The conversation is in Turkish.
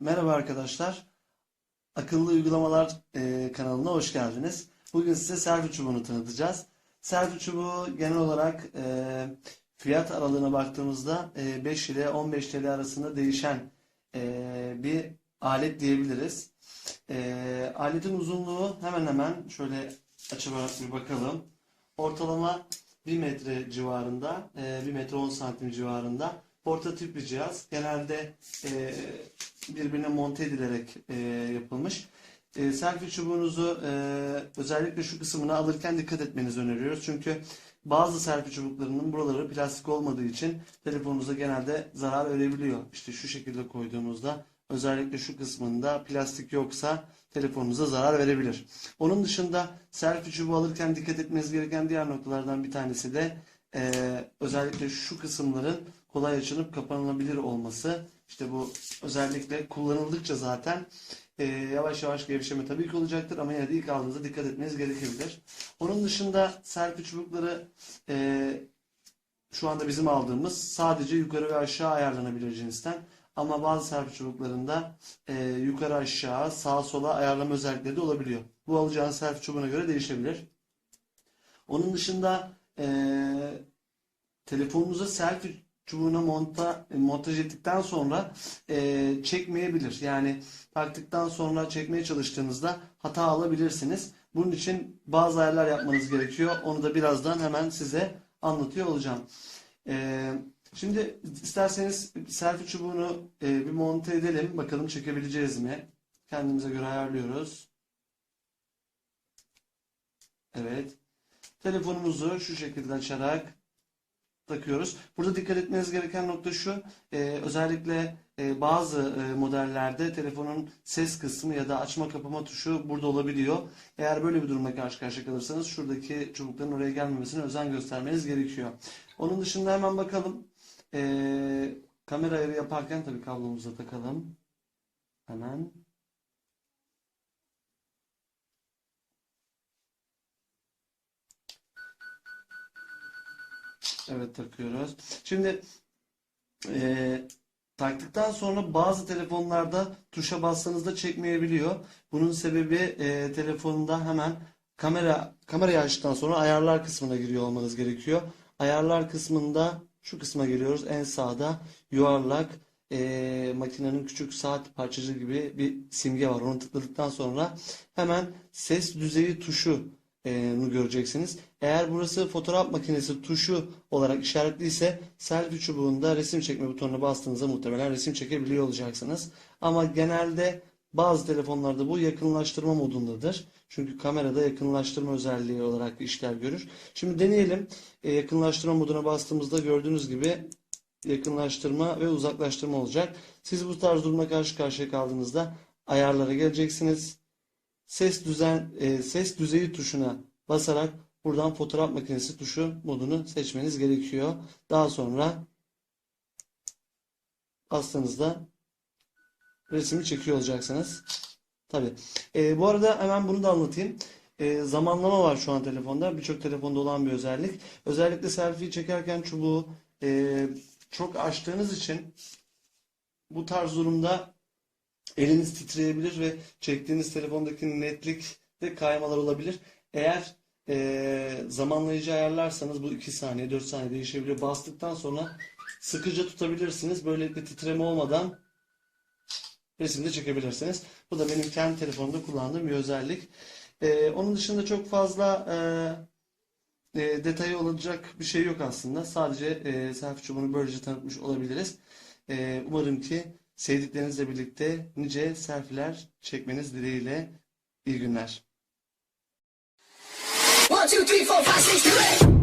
Merhaba arkadaşlar. Akıllı Uygulamalar e, kanalına hoş geldiniz. Bugün size selfie çubuğunu tanıtacağız. Selfie çubuğu genel olarak e, fiyat aralığına baktığımızda e, 5 ile 15 TL arasında değişen e, bir alet diyebiliriz. E, aletin uzunluğu hemen hemen şöyle açarak bir bakalım. Ortalama 1 metre civarında, e, 1 metre 10 santim civarında. Portatif bir cihaz. Genelde e, birbirine monte edilerek e, yapılmış. E, selfie çubuğunuzu e, özellikle şu kısmını alırken dikkat etmenizi öneriyoruz. Çünkü bazı selfie çubuklarının buraları plastik olmadığı için telefonunuza genelde zarar verebiliyor. İşte şu şekilde koyduğumuzda özellikle şu kısmında plastik yoksa telefonunuza zarar verebilir. Onun dışında selfie çubuğu alırken dikkat etmeniz gereken diğer noktalardan bir tanesi de e, özellikle şu kısımların kolay açılıp kapanılabilir olması. İşte bu özellikle kullanıldıkça zaten e, yavaş yavaş gevşeme tabii ki olacaktır ama yine de ilk aldığınızda dikkat etmeniz gerekebilir. Onun dışında selfie çubukları e, şu anda bizim aldığımız sadece yukarı ve aşağı ayarlanabilir cinsten. Ama bazı selfie çubuklarında e, yukarı aşağı sağa sola ayarlama özellikleri de olabiliyor. Bu alacağınız selfie çubuğuna göre değişebilir. Onun dışında e, telefonunuza selfie çubuğuna monta, montaj ettikten sonra e, çekmeyebilir. Yani taktıktan sonra çekmeye çalıştığınızda hata alabilirsiniz. Bunun için bazı ayarlar yapmanız gerekiyor. Onu da birazdan hemen size anlatıyor olacağım. E, şimdi isterseniz selfie çubuğunu e, bir monte edelim. Bakalım çekebileceğiz mi? Kendimize göre ayarlıyoruz. Evet. Telefonumuzu şu şekilde açarak takıyoruz. Burada dikkat etmeniz gereken nokta şu. e, özellikle e, bazı e, modellerde telefonun ses kısmı ya da açma kapama tuşu burada olabiliyor. Eğer böyle bir durumla karşı karşıya kalırsanız şuradaki çubukların oraya gelmemesine özen göstermeniz gerekiyor. Onun dışında hemen bakalım. E, kamera ayarı yaparken tabii kablomuzu da takalım. Hemen. Evet takıyoruz. Şimdi e, taktıktan sonra bazı telefonlarda tuşa bassanız çekmeyebiliyor. Bunun sebebi e, telefonda hemen kamera kamerayı açtıktan sonra ayarlar kısmına giriyor olmanız gerekiyor. Ayarlar kısmında şu kısma geliyoruz. En sağda yuvarlak e, makinenin küçük saat parçacığı gibi bir simge var. Onu tıkladıktan sonra hemen ses düzeyi tuşu e, nu göreceksiniz. Eğer burası fotoğraf makinesi tuşu olarak işaretliyse selfie çubuğunda resim çekme butonuna bastığınızda muhtemelen resim çekebiliyor olacaksınız. Ama genelde bazı telefonlarda bu yakınlaştırma modundadır. Çünkü kamerada yakınlaştırma özelliği olarak işler görür. Şimdi deneyelim. E, yakınlaştırma moduna bastığımızda gördüğünüz gibi yakınlaştırma ve uzaklaştırma olacak. Siz bu tarz duruma karşı karşıya kaldığınızda ayarlara geleceksiniz. Ses düzen e, ses düzeyi tuşuna basarak buradan fotoğraf makinesi tuşu modunu seçmeniz gerekiyor. Daha sonra bastığınızda resmi çekiyor olacaksınız. Tabii. E, bu arada hemen bunu da anlatayım. E, zamanlama var şu an telefonda. Birçok telefonda olan bir özellik. Özellikle selfie çekerken çubuğu e, çok açtığınız için bu tarz durumda eliniz titreyebilir ve çektiğiniz telefondaki netlikte kaymalar olabilir. Eğer e, zamanlayıcı ayarlarsanız bu 2 saniye 4 saniye değişebiliyor. Bastıktan sonra sıkıca tutabilirsiniz. Böylelikle titreme olmadan resimde çekebilirsiniz. Bu da benim kendi telefonumda kullandığım bir özellik. E, onun dışında çok fazla e, e, detayı olacak bir şey yok aslında. Sadece e, selfie çubuğunu böylece tanıtmış olabiliriz. E, umarım ki sevdiklerinizle birlikte nice selfie'ler çekmeniz dileğiyle iyi günler. One, two, three, four, five, six.